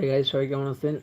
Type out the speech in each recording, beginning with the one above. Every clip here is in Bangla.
হাই গাইস সবাই কেমন আছেন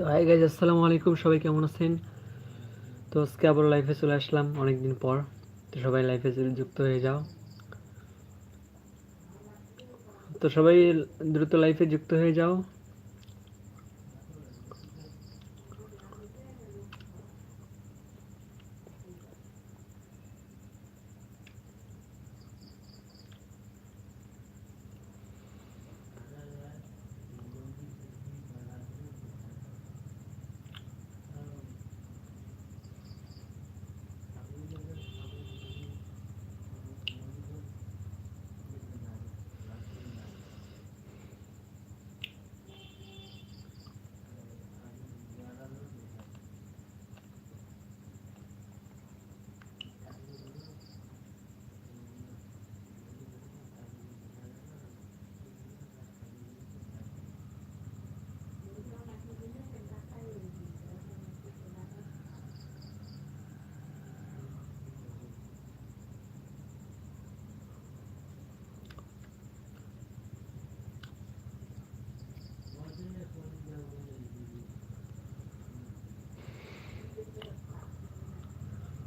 তো হাই গাইজ আসসালামু আলাইকুম, সবাই কেমন আছেন? তো আজকে আবার লাইফে চলে আসলাম অনেকদিন পর। তো সবাই লাইফে যুক্ত হয়ে যাও। তো সবাই দ্রুত লাইফে যুক্ত হয়ে যাও।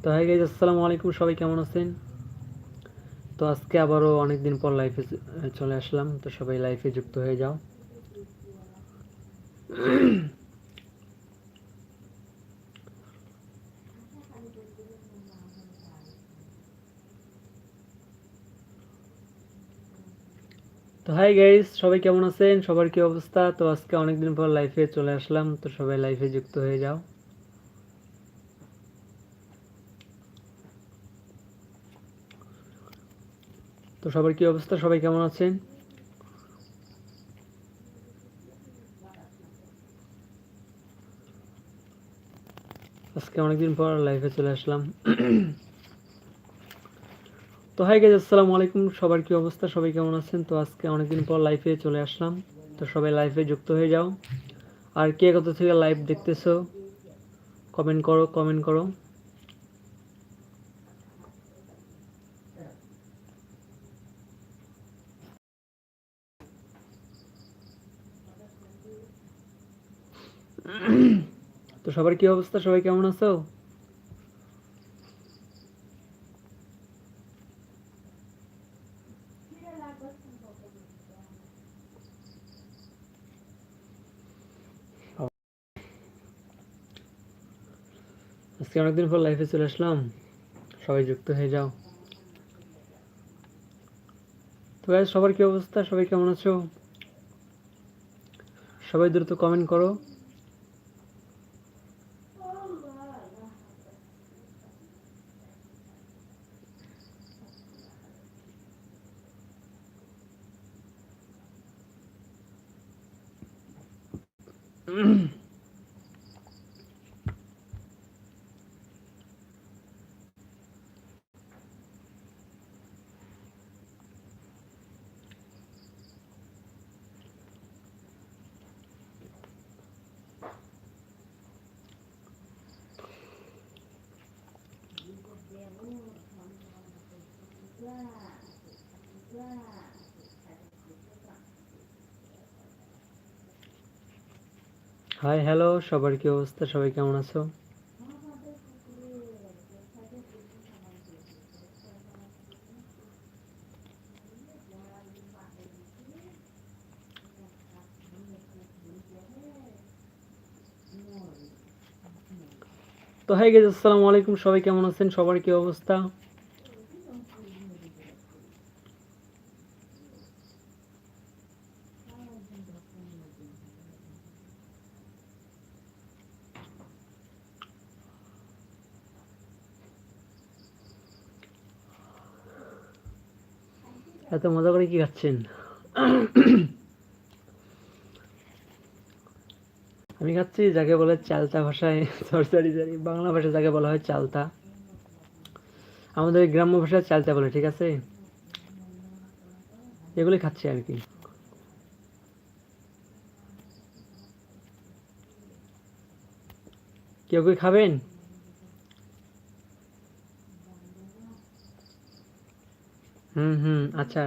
তো হাই গাইজ আসসালামু আলাইকুম, সবাই কেমন আছেন? তো আজকে আবারও অনেকদিন পর লাইফে চলে আসলাম, তো সবাই লাইফে যুক্ত হয়ে যাও। তো হাই গাইজ সবাই কেমন আছেন? সবার কি অবস্থা? তো আজকে অনেকদিন পর লাইফে চলে আসলাম, তো সবাই লাইফে যুক্ত হয়ে যাও। সবার কি অবস্থা? সবাই কেমন আছেন? আজকে অনেকদিন পর লাইভে চলে আসলাম। তো হাই গাইজ আসসালামু আলাইকুম। সবার কি অবস্থা? সবাই কেমন আছেন? তো আজকে অনেকদিন পর লাইভে চলে আসলাম। তো সবাই লাইভে যুক্ত হয়ে যাও। আর কে কত থেকে লাইভ দেখতেছো? কমেন্ট করো কমেন্ট করো তো সবার কি অবস্থা? সবাই কেমন আছো? আজকে অনেকদিন পর লাইফে চলে আসলাম। সবাই যুক্ত হয়ে যাও। তো সবার কি অবস্থা? সবাই কেমন আছো? সবাই দ্রুত কমেন্ট করো। হাই হ্যালো সবার কি অবস্থা? সবাই কেমন আছো? তো হাই গেজ আসসালামু আলাইকুম। সবাই কেমন আছেন? সবার কি অবস্থা? এত মজা করে কি খাচ্ছেন? আমি খাচ্ছি যাকে বলে চালতা ভাষায় সরি সরি বাংলা ভাষায় যাকে বলা হয় চালতা। আমাদের গ্রাম্য ভাষায় চালতা বলে, ঠিক আছে? এগুলি খাচ্ছি আর কি। কেউ কি খাবেন? হুম হুম আচ্ছা।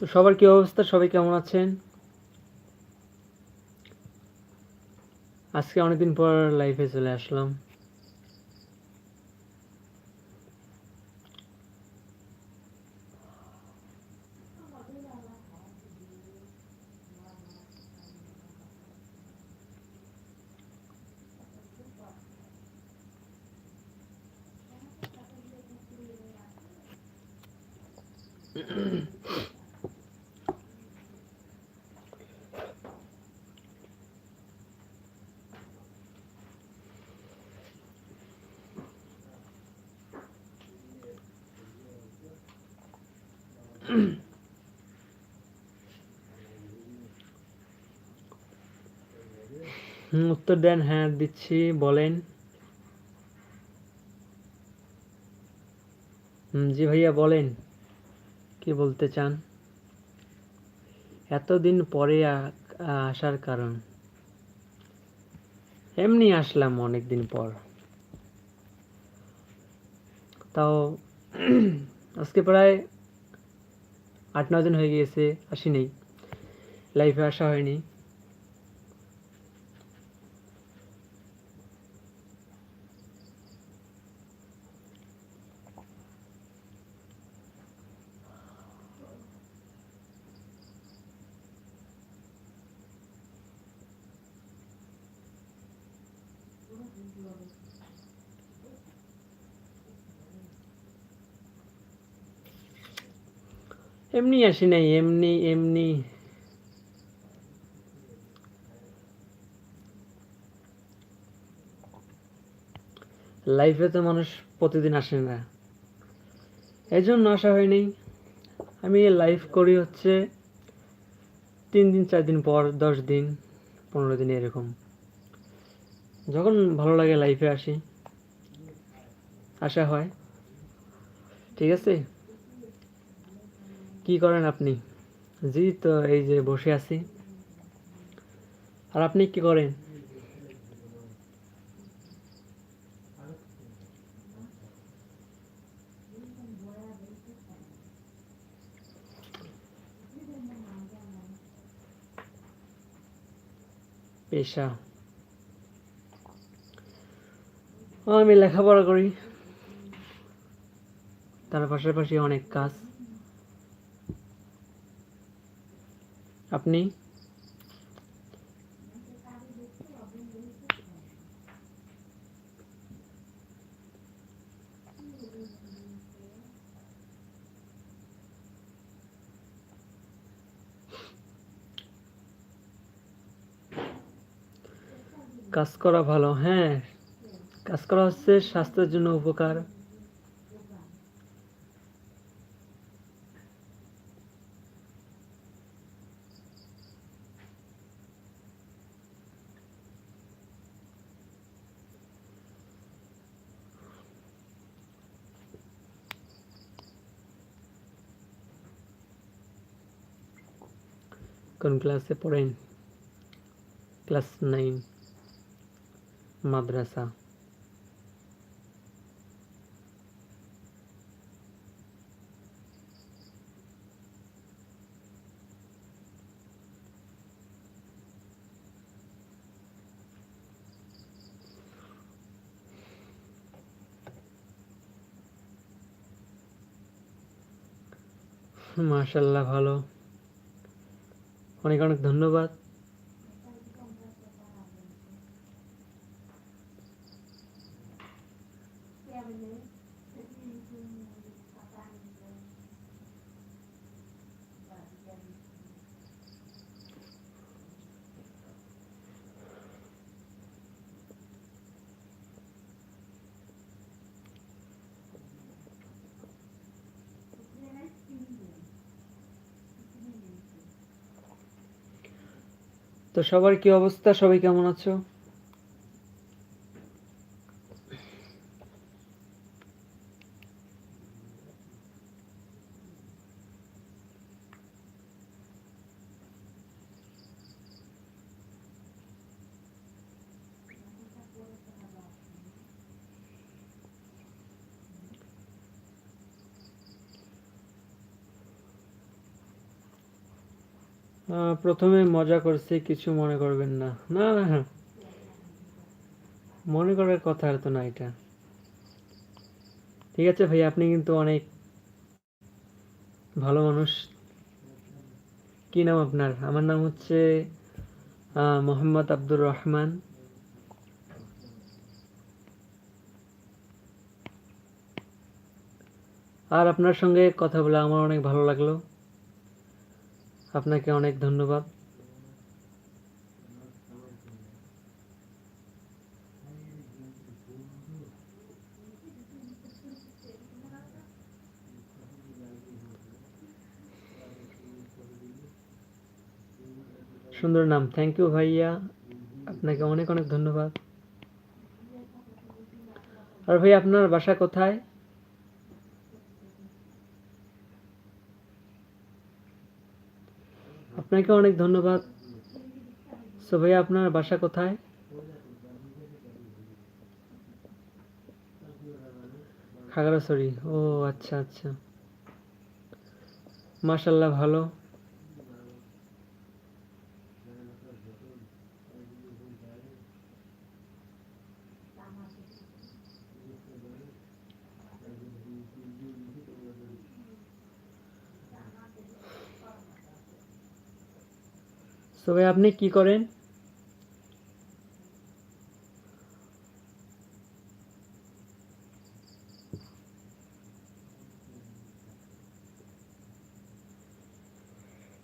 তো সবার কি অবস্থা? সবাই কেমন আছেন? আজকে অনেকদিন পর লাইফে চলে আসলাম। উত্তর দেন হ্যাঁ দিচ্ছি, বলেন। জি ভাইয়া, বলেন, কি বলতে চান? এতদিন পরে আসার কারণ। এমনি আসলাম অনেক দিন পর। তাও আজকে প্রায় আট নয় দিন হয়ে গিয়েছে আসি নেই। লাইফে আসা হয়নি। এমনি আসি নাই, এমনি এমনি। লাইফে তো মানুষ প্রতিদিন আসে না। এই জন্য আসা হয়নি আমি লাইভ করি হচ্ছে তিন দিন, চার দিন পর, দশ দিন, পনেরো দিন এরকম। যখন ভালো লাগে লাইফে আসি। আসা হয়। ঠিক আছে? কি করেন আপনি? জি, তো এই যে বসে আছি। আর আপনি কি করেন? পেশা। আমি লেখাপড়া করি। তার পাশাপাশি অনেক কাজ। আপনি কাজ করা ভালো হ্যাঁ। কাজ করা হচ্ছে স্বাস্থ্যের জন্য উপকার। কোন ক্লাসে পড়েন? ক্লাস নাইন মাদ্রাসা। মাশাল্লাহ ভালো। অনেক অনেক ধন্যবাদ। সবার কি অবস্থা? সবাই কেমন আছো? প্রথমে মজা করছি, কিছু মনে করবেন না। না না। মনে করার কথা আর তো না এটা। ঠিক আছে ভাই, আপনি কিন্তু অনেক ভালো মানুষ। কি নাম আপনার? আমার নাম হচ্ছে মোহাম্মদ আব্দুর রহমান। আর আপনার সঙ্গে কথা বলে আমার অনেক ভালো লাগল। আপনাকে অনেক ধন্যবাদ। সুন্দর নাম। থ্যাংক ইউ ভাইয়া। আপনাকে অনেক অনেক ধন্যবাদ। আর ভাই, আপনার বাসা কোথায়? আপনাকে অনেক ধন্যবাদ। সো ভাইয়া আপনার বাসা কোথায়? খাগড়াছড়ি। ও আচ্ছা আচ্ছা। মাশাল্লাহ ভালো। ভাই আপনি কি করেন?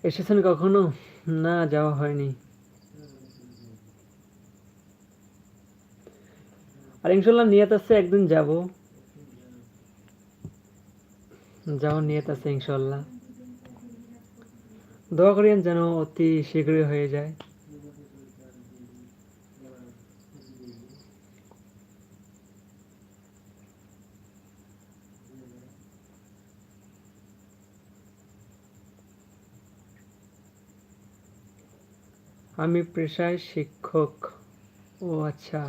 এসেছেন কখনো? না, যাওয়া হয়নি। আর ইনশাল্লাহ নিয়ত আছে, একদিন যাব। যাওয়ার নিয়ত আছে ইনশাল্লাহ। দোয়া করিয়েন যেন অতি শীঘ্রই হয়ে যায়। আমি পেশায় শিক্ষক ও আচ্ছা।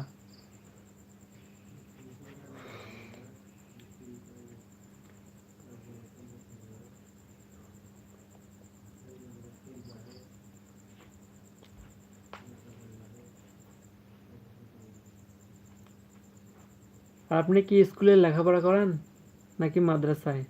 আপনি কি স্কুলে লেখাপড়া করেন নাকি মাদ্রাসায়?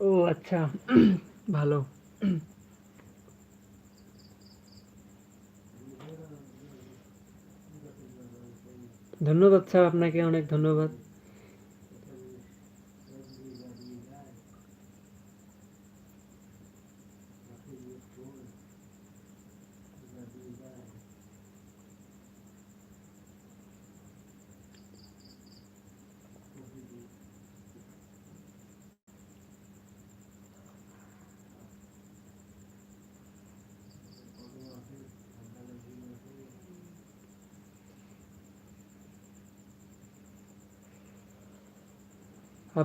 ও আচ্ছা ভালো। ধন্যবাদ স্যার আপনাকে অনেক ধন্যবাদ।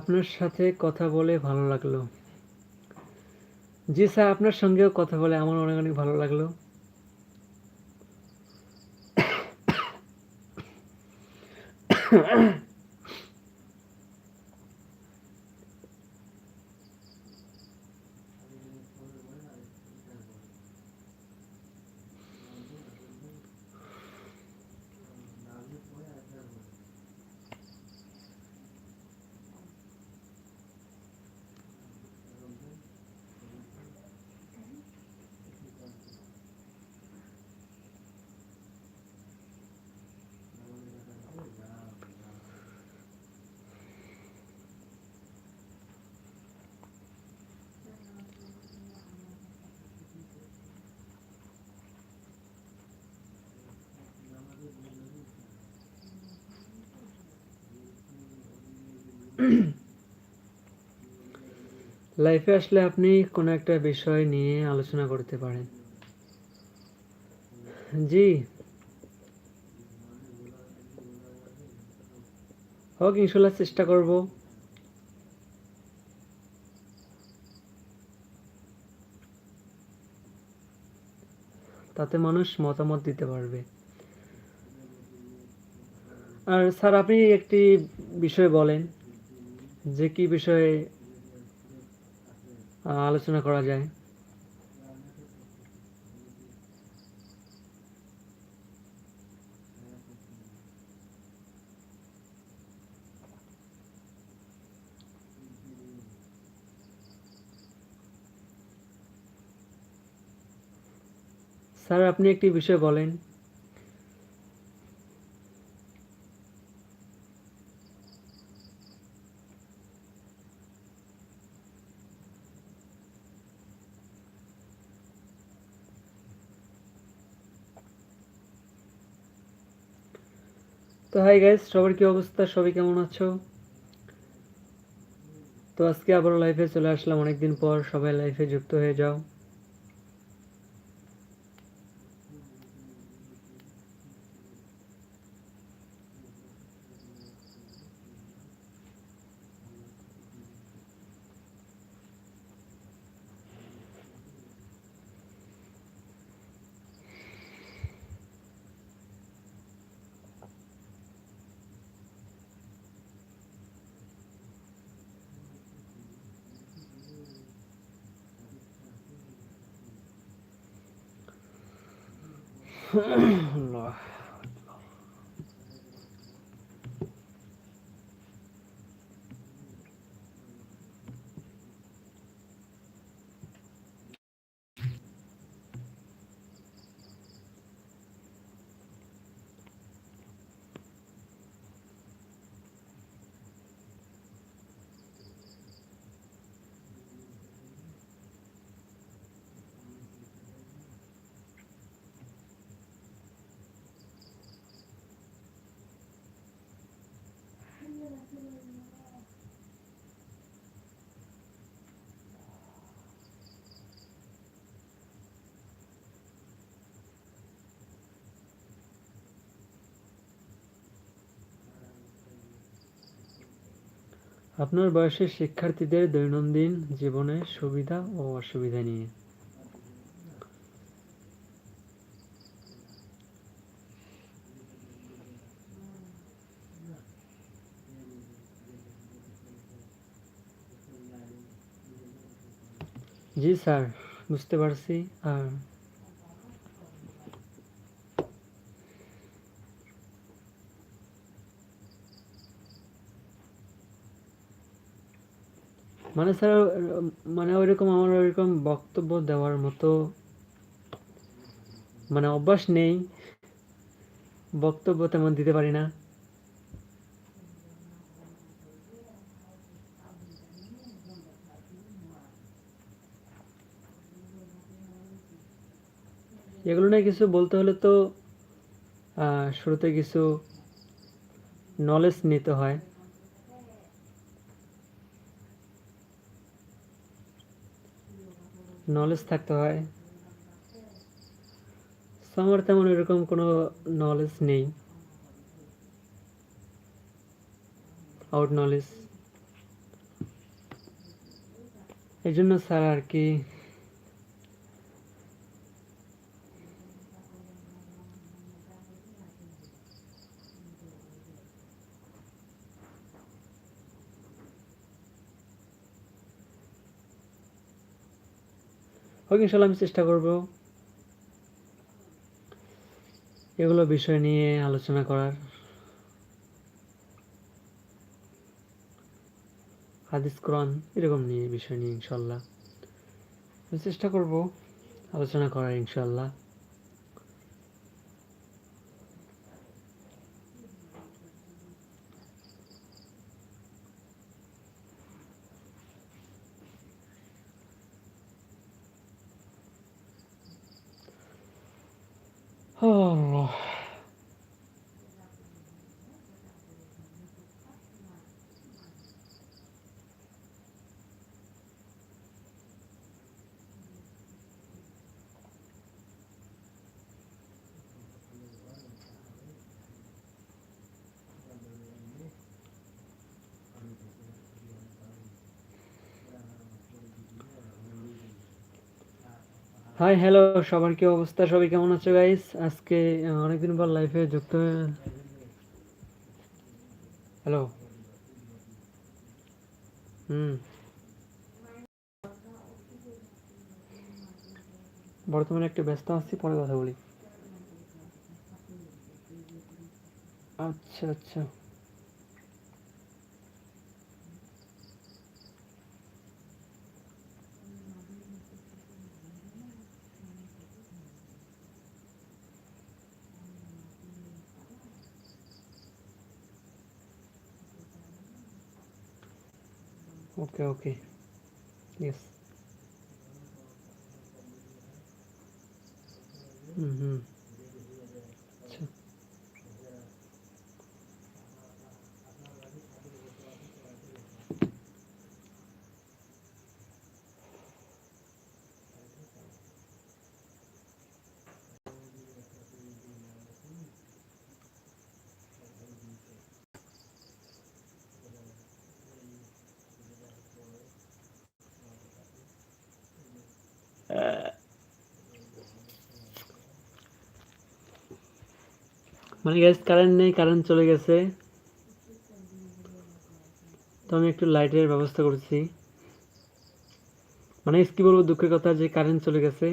আপনার সাথে কথা বলে ভালো লাগল। জি স্যার, আপনার সঙ্গেও কথা বলে আমার অনেক অনেক ভালো লাগল। লাইফে আসলে আপনি কোনো একটা বিষয় নিয়ে আলোচনা করতে পারেন। জি। হোক, ইনশাল্লাহ চেষ্টা করব। তাতে মানুষ মতামত দিতে পারবে। আর স্যার, আপনি একটি বিষয় বলেন। যে কি বিষয়ে আলোচনা করা যায়? স্যার আপনি একটি বিষয় বলেন। হাই গাইস সবার কি অবস্থা? সবাই কেমন আছো? তো আজকে আবার লাইফে চলে আসলাম অনেকদিন পর, সবাই লাইফে যুক্ত হয়ে যাও। 嗯哼 আপনার বয়সের শিক্ষার্থীদের দৈনন্দিন জীবনের সুবিধা ও অসুবিধা নিয়ে। জি স্যার বুঝতে পারছি। আর মানে স্যার মানে ওইরকম আমার ওইরকম বক্তব্য দেওয়ার মতো মানে অভ্যাস নেই। বক্তব্য তেমন দিতে পারি না। এগুলো নিয়ে কিছু বলতে হলে তো শুরুতে কিছু নলেজ নিতে হয়। নলেজ থাকতে হয়। আমার তেমন এরকম কোনো নলেজ নেই। আউট নলেজ এই জন্য স্যার আর কি ইনশাল্লাহ আমি চেষ্টা করব এগুলো বিষয় নিয়ে আলোচনা করার। হাদিস, কোরআন এরকম নিয়ে বিষয় নিয়ে ইনশাল্লাহ চেষ্টা করব আলোচনা করার ইনশাল্লাহ 哦 হাই হ্যালো সবার কি অবস্থা? সবাই কেমন আছো গাইস আজকে অনেকদিন পর লাইফে যুক্ত হ্যালো হুম। বর্তমানে একটু ব্যস্ত আছি, পরে কথা বলি। আচ্ছা আচ্ছা। ওকে ওকে ইয়েস হুম মানে গ্যাস কারেন্ট নেই কারেন্ট চলে গেছে। তো আমি একটু লাইটের ব্যবস্থা করছি। মানে কি বলব, দুঃখের কথা যে কারেন্ট চলে গেছে।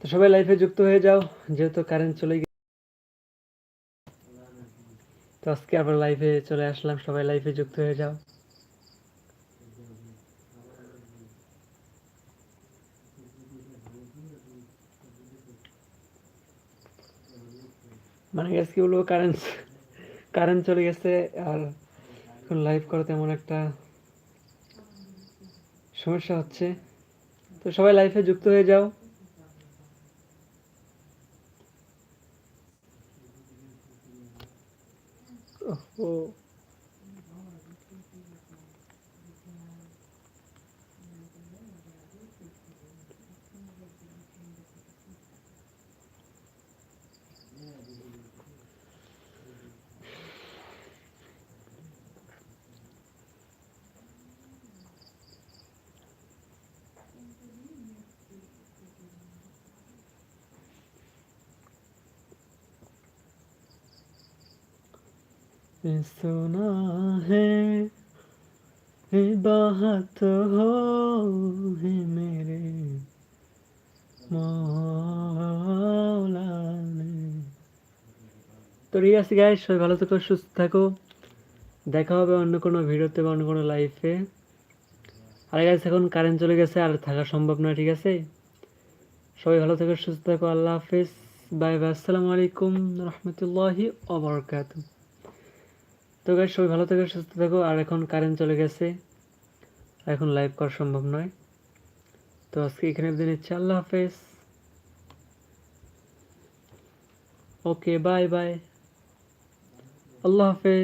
তো সবাই লাইফে যুক্ত হয়ে যাও, যেহেতু কারেন্ট চলে গেছে তো আজকে আবার লাইভে চলে আসলাম, সবাই লাইভে যুক্ত হয়ে যাও। মানে গেছে কি বলব কারেন্ট কারেন্ট চলে গেছে আর এখন লাইভ করা তেমন একটা সমস্যা হচ্ছে। তো সবাই লাইভে যুক্ত হয়ে যাও ও सुना है ये बात हो है मेरे মৌলা ने তো ঠিক আছে গাইস সবাই ভালো থেকো সুস্থ থাকো দেখা হবে অন্য কোনো ভিডিওতে বা অন্য কোনো লাইফে আর গাইস এখন কারেন্ট চলে গেছে আর থাকা সম্ভব নয় ঠিক আছে সবাই ভালো থেকো সুস্থ থাকো আল্লাহ হাফিজ বাই বাই আসসালামু আলাইকুম রহমতুল্লাহি ওবরকাতুহ তো গাইস সবাই ভালো থেকো, সুস্থ থাকো। আর এখন কারেন্ট চলে গেছে। এখন লাইভ করা সম্ভব নয়। তো আজকে এখানে দিন নিচ্ছি। আল্লাহ হাফেজ। ওকে বাই বাই আল্লাহ হাফেজ।